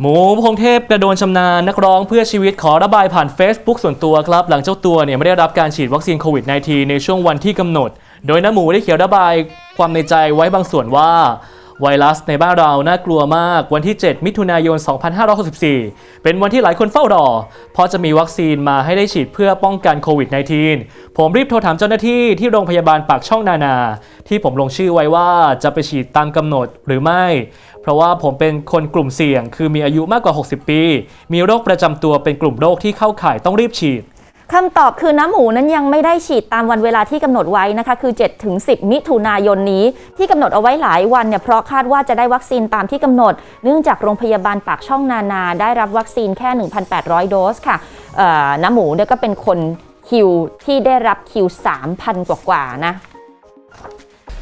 หมูพงเทพกระโดนชำนาญนักร้องเพื่อชีวิตขอระบายผ่าน Facebook ส่วนตัวครับ หลังเจ้าตัวเนี่ยไม่ได้รับการฉีดวัคซีนโควิด -19 ในช่วงวันที่กำหนด โดยน้าหมูได้เขียนระบายความในใจไว้บางส่วนว่า ไวรัสในบ้านเราน่ากลัวมากวันที่ 7 มิถุนายน 2564 เป็นวันที่หลายคนเฝ้ารอ เพราะจะมีวัคซีนมาให้ได้ฉีดเพื่อป้องกันโควิด -19 ผมรีบโทรถามเจ้าหน้าที่ที่โรงพยาบาลปากช่องนานา ที่ผมลงชื่อไว้ว่าจะไปฉีดตามกำหนดหรือไม่ เพราะว่าผมเป็นคนกลุ่มเสี่ยง คือมีอายุมากกว่า 60 ปี มีโรคประจำตัวเป็นกลุ่มโรคที่เข้าข่ายต้องรีบฉีดคำตอบคือน้ำหมูนั้นยังไม่ได้ฉีดตามวันเวลาที่กำหนดไว้นะคะ คือ 7-10 มิถุนายนนี้ ที่กำหนดเอาไว้หลายวันเนี่ยเพราะคาดว่าจะได้วัคซีนตามที่กำหนด เนื่องจากโรงพยาบาลปากช่องนานาได้รับวัคซีนแค่ 1,800 โดสค่ะน้ำหมูเนี่ยก็เป็นคนคิวที่ได้รับคิว 3,000 กว่าๆนะ